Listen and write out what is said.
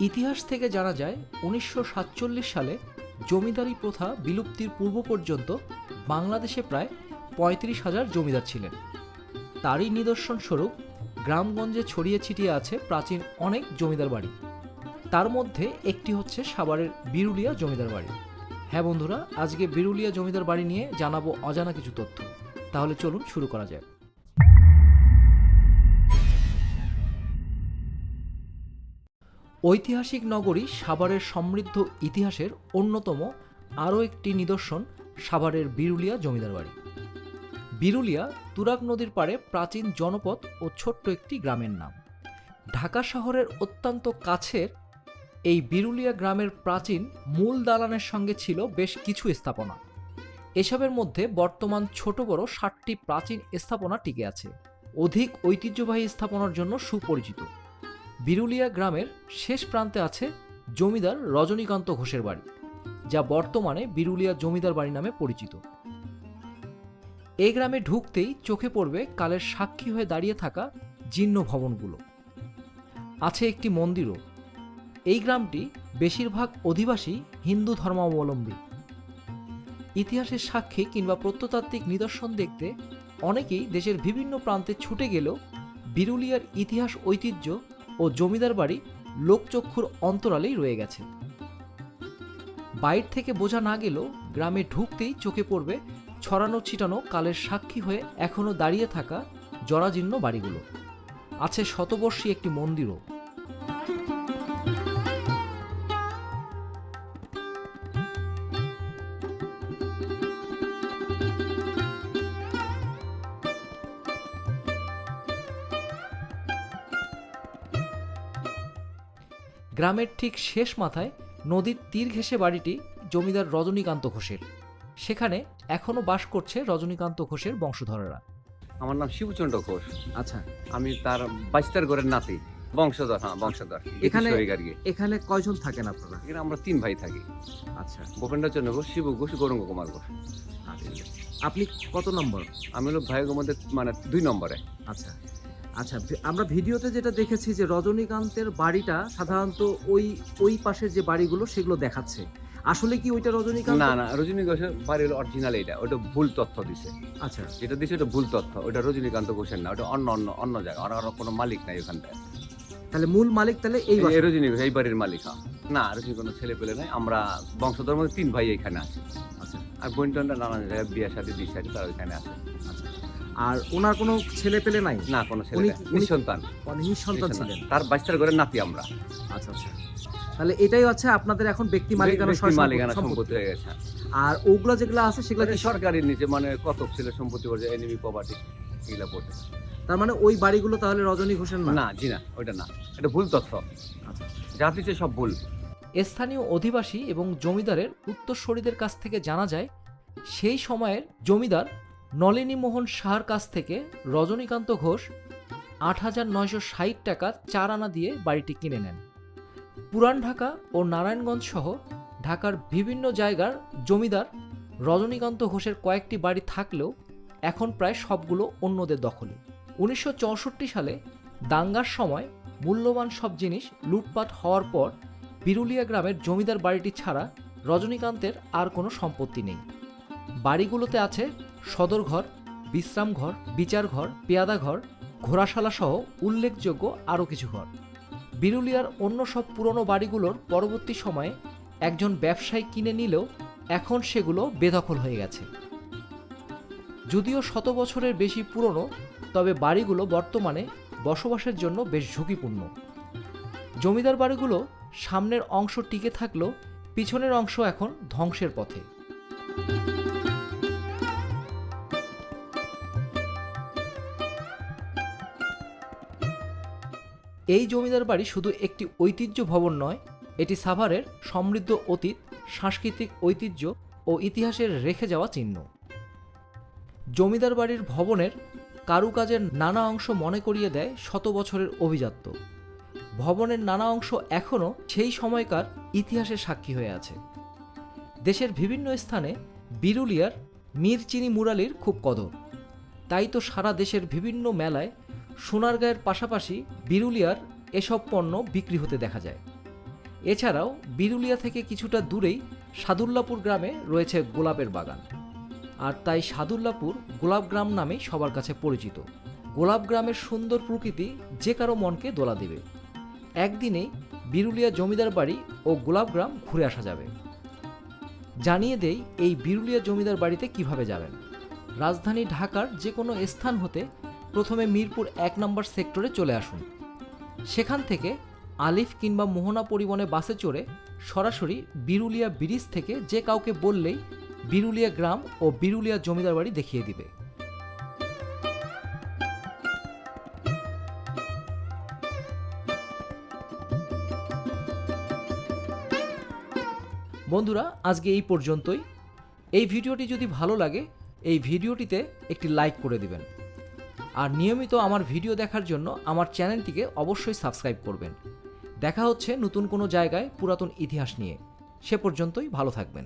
ইতিহাস থেকে জানা যায়, উনিশশো সাতচল্লিশ সালে জমিদারি প্রথা বিলুপ্তির পূর্ব পর্যন্ত বাংলাদেশে প্রায় পঁয়ত্রিশ হাজার জমিদার ছিলেন। তারই নিদর্শন স্বরূপ গ্রামগঞ্জে ছড়িয়ে ছিটিয়ে আছে প্রাচীন অনেক জমিদার বাড়ি। তার মধ্যে একটি হচ্ছে সাভারের বিরুলিয়া জমিদার বাড়ি। হ্যাঁ বন্ধুরা, আজকে বিরুলিয়া জমিদার বাড়ি নিয়ে জানাব অজানা কিছু তথ্য। তাহলে চলুন শুরু করা যাক। ঐতিহাসিক নগরী সাভারের সমৃদ্ধ ইতিহাসের অন্যতম আরও একটি নিদর্শন সাভারের বিরুলিয়া জমিদার বাড়ি। বিরুলিয়া তুরাগ নদীর পাড়ে প্রাচীন জনপদ ও ছোট্ট একটি গ্রামের নাম। ঢাকা শহরের অত্যন্ত কাছের এই বিরুলিয়া গ্রামের প্রাচীন মূল দালানের সঙ্গে ছিল বেশ কিছু স্থাপনা। এসবের মধ্যে বর্তমান ছোট বড় ষাটটি প্রাচীন স্থাপনা টিকে আছে। অধিক ঐতিহ্যবাহী স্থাপনার জন্য সুপরিচিত। বিরুলিয়া গ্রামের শেষ প্রান্তে আছে জমিদার রজনীকান্ত ঘোষের বাড়ি, যা বর্তমানে বিরুলিয়া জমিদার বাড়ি নামে পরিচিত। এই গ্রামে ঢুকতেই চোখে পড়বে কালের সাক্ষী হয়ে দাঁড়িয়ে থাকা জীর্ণ ভবনগুলো। আছে একটি মন্দিরও। এই গ্রামটি বেশিরভাগ অধিবাসী হিন্দু ধর্মাবলম্বী। ইতিহাসের সাক্ষী কিংবা প্রত্নতাত্ত্বিক নিদর্শন দেখতে অনেকেই দেশের বিভিন্ন প্রান্তে ছুটে গেলেও বিরুলিয়ার ইতিহাস ঐতিহ্য ও জমিদার বাড়ি লোকচক্ষুর অন্তরালেই রয়ে গেছে। বাইর থেকে বোঝা না গেলেও গ্রামে ঢুকতেই চোখে পড়বে ছড়ানো ছিটানো কালের সাক্ষী হয়ে এখনও দাঁড়িয়ে থাকা জরাজীর্ণ বাড়িগুলো। আছে শতবর্ষী একটি মন্দিরও। গ্রামের ঠিক শেষ মাথায় নদীর তীর ঘেঁষে বাড়িটি জমিদার রজনীকান্ত ঘোষের। সেখানে এখনও বাস করছে রজনীকান্ত ঘোষের বংশধরেরা। আমার নাম শিবচন্দ্র ঘোষ। আচ্ছা আমি তার বাইস্তার ঘরের নাতি বংশধর হ্যাঁ বংশধর। এখানে- এখানে কয়জন থাকেন আপনারা? এখানে আমরা তিন ভাই থাকি। আচ্ছা। ভূপেন্দ্রচন্দ্র ঘোষ শিব ঘোষ গৌরঙ্গ কুমার ঘোষ। আচ্ছা আপনি কত নম্বর? আমি হলো ভাইয়ের মধ্যে মানে দুই নম্বরে। আচ্ছা। আচ্ছা আমরা ভিডিওতে যেটা দেখেছি যে রজনীকান্তের বাড়িটা সাধারণত ওই ওই পাশের যে বাড়িগুলো সেগুলো দেখাচ্ছে। আসলে কি ওইটা রজনীকান্ত? না না রজনী ঘোষের বাড়ি হলো অরিজিনাল এটা ওটা ভুল তথ্য দিছে। আচ্ছা। যেটা দিছে ওটা ভুল তথ্য ওটা রজনীকান্ত ঘোষের না ওটা অন্য অন্য অন্য জায়গা আর আর কোনো মালিক নাই ওখানটায়। তাহলে মূল মালিক তাহলে এই এই বাসা। রজনী এই বাড়ির মালিক হ্যাঁ। না রজনী কোনো ছেলে পেলে নাই আমরা বংশধর মধ্যে তিন ভাই এখানে আছি। আচ্ছা। আর বইনটনটা নানান জায়গায় বিয়ে সাথে বিয়ে সাথে তারা ওইখানে আছে। আচ্ছা। আর ওনার কোনো ছেলে পেলে নাই? না কোনো ছেলে উনি- নিঃসন্তান। মানে নিঃসন্তান ছিলেন। তার বাইস্তার ঘরের নাতি আমরা। আচ্ছা আচ্ছা। তাহলে এটাই হচ্ছে আপনাদের এখন ব্যক্তি মালিকানা মালিকানা সম্পত্তি। হয়ে গেছে। আর ওগুলো যেগুলো আছে সেগুলো মানে কি সরকারের নিচে মানে কত ছিল সম্পত্তি বলছে এনিমি প্রপার্টি এগুলা পড়ছে তার মানে ওই বাড়িগুলো তাহলে রজনী ঘোষের না? না জি না ওইটা না। এটা ভুল তথ্য। আচ্ছা। যা দিচ্ছে সব ভুল। স্থানীয় অধিবাসী এবং জমিদারের উত্তরসূরিদের কাছ থেকে জানা যায় সেই সময়ের জমিদার নলিনী মোহন সাহার কাছ থেকে রজনীকান্ত ঘোষ আট হাজার নয়শো ষাট টাকা চার আনা দিয়ে বাড়িটি কিনে নেন। পুরান ঢাকা ও নারায়ণগঞ্জ সহ ঢাকার বিভিন্ন জায়গার জমিদার রজনীকান্ত ঘোষের কয়েকটি বাড়ি থাকলেও এখন প্রায় সবগুলো অন্যদের দখলে। উনিশশো চৌষট্টি সালে দাঙ্গার সময় মূল্যবান সব জিনিস লুটপাট হওয়ার পর বিরুলিয়া গ্রামের জমিদার বাড়িটি ছাড়া রজনীকান্তের আর কোনো সম্পত্তি নেই। বাড়িগুলোতে আছে সদরঘর, বিশ্রামঘর, বিচারঘর, পেয়াদাঘর ঘোড়াশালা সহ উল্লেখযোগ্য আরও কিছু ঘর। বিরুলিয়ার অন্য সব পুরনো বাড়িগুলোর পরবর্তী সময়ে একজন ব্যবসায়ী কিনে নিলেও এখন সেগুলো বেদখল হয়ে গেছে। যদিও শত বছরের বেশি পুরনো, তবে বাড়িগুলো বর্তমানে বসবাসের জন্য বেশ ঝুঁকিপূর্ণ। জমিদার বাড়িগুলো সামনের অংশ টিকে থাকলেও পিছনের অংশ এখন ধ্বংসের পথে। এই জমিদার বাড়ি শুধু একটি ঐতিহ্য ভবন নয়, এটি সাভারের সমৃদ্ধ অতীত, সাংস্কৃতিক ঐতিহ্য ও ইতিহাসের রেখে যাওয়া চিহ্ন। জমিদার বাড়ির ভবনের কারুকাজের নানা অংশ মনে করিয়ে দেয় শত বছরের অভিজাত্য। ভবনের নানা অংশ এখনও সেই সময়কার ইতিহাসের সাক্ষী হয়ে আছে। দেশের বিভিন্ন স্থানে বিরুলিয়ার মিরচিনি মুরালির খুব কদর। তাই তো সারা দেশের বিভিন্ন মেলায় সোনারগাঁয়ের পাশাপাশি বিরুলিয়ার এসব পণ্য বিক্রি হতে দেখা যায়। এছাড়াও বিরুলিয়া থেকে কিছুটা দূরেই সাদুল্লাপুর গ্রামে রয়েছে গোলাপের বাগান। আর তাই সাদুল্লাপুর গোলাপ গ্রাম নামেই সবার কাছে পরিচিত। গোলাপ গ্রামের সুন্দর প্রকৃতি যে কারও মনকে দোলা দেবে। একদিনেই বিরুলিয়া জমিদার বাড়ি ও গোলাপ গ্রাম ঘুরে আসা যাবে। জানিয়ে দেই, এই বিরুলিয়া জমিদার বাড়িতে কীভাবে যাবেন? রাজধানী ঢাকার যে কোনো স্থান হতে প্রথমে মিরপুর এক নম্বর সেক্টরে চলে আসুন। সেখান থেকে আলিফ কিংবা মোহনা পরিবহনে বাসে চড়ে সরাসরি বিরুলিয়া ব্রিজ থেকে যে কাউকে বললেই বিরুলিয়া গ্রাম ও বিরুলিয়া জমিদার বাড়ি দেখিয়ে দিবে। বন্ধুরা, আজকে এই পর্যন্তই। এই ভিডিওটি যদি ভালো লাগে, এই ভিডিওটিতে একটি লাইক করে দিবেন। আর নিয়মিত আমার ভিডিও দেখার জন্য আমার চ্যানেলটিকে অবশ্যই সাবস্ক্রাইব করবেন। দেখা হচ্ছে নতুন কোনো জায়গায় পুরাতন ইতিহাস নিয়ে। সে পর্যন্তই ভালো থাকবেন।